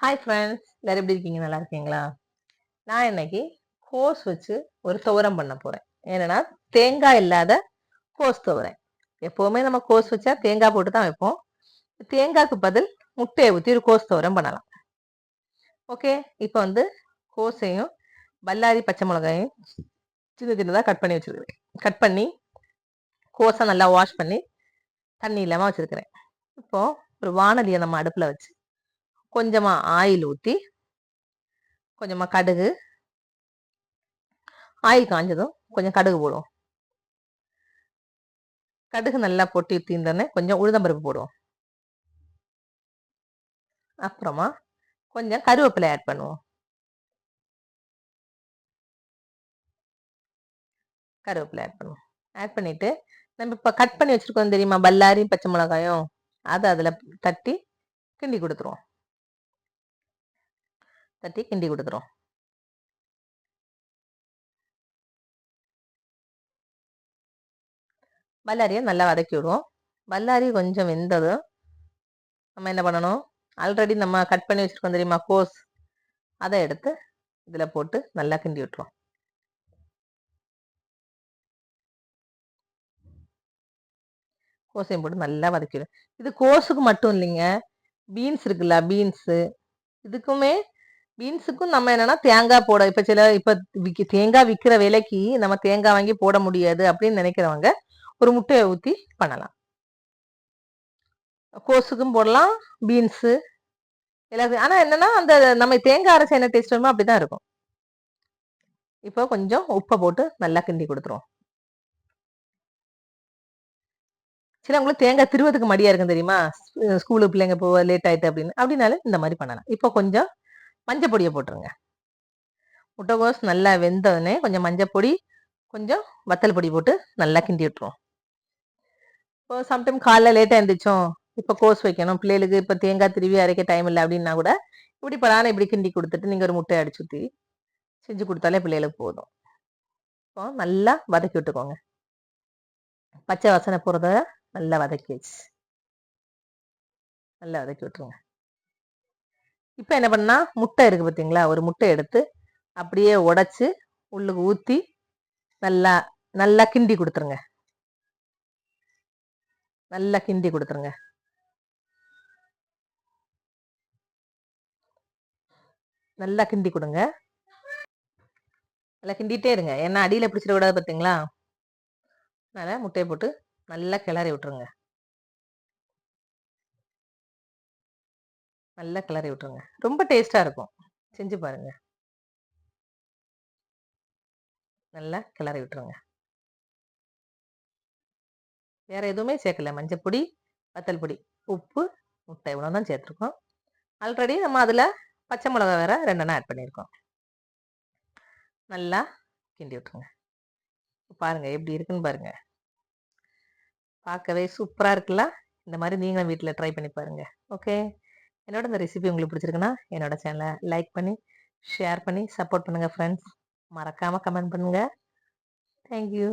Hi friends எல்லாரும் எப்படி இருக்கீங்க? நல்லா இருக்கீங்களா? நான் இன்னைக்கு கோஸ் வச்சு ஒரு துவரம் பண்ண போகிறேன் என்னென்னா தேங்காய் இல்லாத கோஸ் துவரேன் எப்போவுமே நம்ம கோஸ் வச்சா தேங்காய் போட்டு தான் வைப்போம். தேங்காய்க்கு பதில் முட்டையை ஊற்றி ஒரு கோஸ் துவரம் பண்ணலாம். ஓகே இப்போ வந்து கோஸையும் பல்லாரி பச்சை மிளகாயும் சின்ன சின்னதாக கட் பண்ணி வச்சுருக்கேன் கட் பண்ணி கோஸை நல்லா வாஷ் பண்ணி தண்ணி இல்லாமல் வச்சுருக்கிறேன். இப்போது ஒரு வானலியை நம்ம அடுப்பில் வச்சு கொஞ்சமாக ஆயில் ஊற்றி கொஞ்சமாக கடுகு. ஆயில் காஞ்சதும் கொஞ்சம் கடுகு போடுவோம். கடுகு நல்லா பொட்டி தீந்தோடனே கொஞ்சம் உளுந்தம்பருப்பு போடுவோம். அப்புறமா கொஞ்சம் கருவேப்பிலை ஆட் பண்ணுவோம். கருவேப்பிலை ஆட் பண்ணுவோம். ஆட் பண்ணிட்டு நம்ம இப்போ கட் பண்ணி வச்சுருக்கோம் தெரியுமா? பல்லாரி பச்சை மிளகாயும். அதை அதில் தட்டி கிண்டி கொடுத்துருவோம். தட்டி கிண்டி கொடுக்குறோம் பல்லாரியை நல்லா வதக்கி விடுவோம். பல்லாரி கொஞ்சம் வெந்ததும் நம்ம என்ன பண்ணணும்? ஆல்ரெடி நம்ம கட் பண்ணி வச்சுருக்கோம் தெரியுமா? கோஸ் அதை எடுத்து இதில் போட்டு நல்லா கிண்டி விட்டுருவோம் கோசையும் போட்டு நல்லா வதக்கிடும் இது கோஸுக்கு மட்டும் இல்லைங்க. பீன்ஸ் இருக்குல்ல பீன்ஸு இதுக்குமே பீன்ஸுக்கும் நம்ம என்னன்னா தேங்காய் போட இப்ப சில இப்ப விக்க தேங்காய் விற்கிற விலைக்கு நம்ம தேங்காய் வாங்கி போட முடியாது அப்படின்னு நினைக்கிறவங்க ஒரு முட்டையை ஊற்றி பண்ணலாம். கோஸுக்கும் போடலாம் பீன்ஸு எல்லாத்தையும் ஆனால் என்னன்னா அந்த நம்ம தேங்காய் அரைச்சி என்ன டேஸ்ட் வருமோ அப்படிதான் இருக்கும். இப்போ கொஞ்சம் உப்பை போட்டு நல்லா கிண்டி கொடுத்துருவோம். சிலவங்களுக்கு தேங்காய் திருவதுக்கு மடியா இருக்கும் தெரியுமா? ஸ்கூலுக்கு பிள்ளைங்க போக லேட் ஆயிட்டு அப்படின்னு. அப்படின்னாலும் இந்த மாதிரி பண்ணலாம். இப்போ கொஞ்சம் மஞ்சள் பொடியை போட்டுருங்க. முட்டைகோஸ் நல்லா வெந்தோடனே கொஞ்சம் மஞ்சள் பொடி கொஞ்சம் வத்தல் பொடி போட்டு நல்லா கிண்டி விட்டுருவோம். இப்போ சம்டைம் காலைல லேட்டாக எழுந்திரிச்சோம் இப்போ கோஸ் வைக்கணும். பிள்ளைகளுக்கு இப்போ தேங்காய் திருவி அரைக்க டைம் இல்லை அப்படின்னா கூட இப்படி பலான இப்படி கிண்டி கொடுத்துட்டு நீங்கள் ஒரு முட்டையை அடிச்சு ஊற்றி செஞ்சு கொடுத்தாலே பிள்ளைகளுக்கு போதும். இப்போ நல்லா வதக்கி விட்டுக்கோங்க. பச்சை வாசனை போகிறத நல்லா வதக்கி வச்சு நல்லா வதக்கி விட்டுருங்க. இப்போ என்ன பண்ணா முட்டை இருக்குது பார்த்தீங்களா ஒரு முட்டை எடுத்து அப்படியே உடச்சி உள்ளுக்கு ஊற்றி நல்லா நல்லா கிண்டி கொடுத்துருங்க. நல்லா கிண்டி கொடுத்துருங்க. நல்லா கிண்டி கொடுங்க. நல்லா கிண்டிகிட்டே இருங்க. ஏன்னா அடியில் பிடிச்சிட கூடாது பார்த்தீங்களா அதனால் முட்டையை போட்டு நல்லா கிளறி விட்டுருங்க. நல்லா கிளறி விட்டுருங்க. ரொம்ப டேஸ்ட்டாக இருக்கும். செஞ்சு பாருங்க. நல்லா கிளறி விட்டுருங்க. வேறு எதுவுமே சேர்க்கல. மஞ்சள் பொடி வத்தல் பொடி உப்பு முட்டை இவ்வளோ தான் சேர்த்துருக்கோம். ஆல்ரெடி நம்ம அதில் பச்சை மிளகா வேற ரெண்டெண்ணா ஆட் பண்ணியிருக்கோம். நல்லா கிண்டி விட்டுருங்க. பாருங்கள் எப்படி இருக்குன்னு பாருங்கள் பார்க்கவே சூப்பராக இருக்குல்ல? இந்த மாதிரி நீங்களும் வீட்டில் ட்ரை பண்ணி பாருங்கள் ஓகே என்னோட இந்த ரெசிபி உங்களுக்கு பிடிச்சிருக்குன்னா என்னோட சேனலை லைக் பண்ணி ஷேர் பண்ணி சப்போர்ட் பண்ணுங்கள் ஃப்ரெண்ட்ஸ் மறக்காமல் கமெண்ட் பண்ணுங்கள் தேங்க்யூ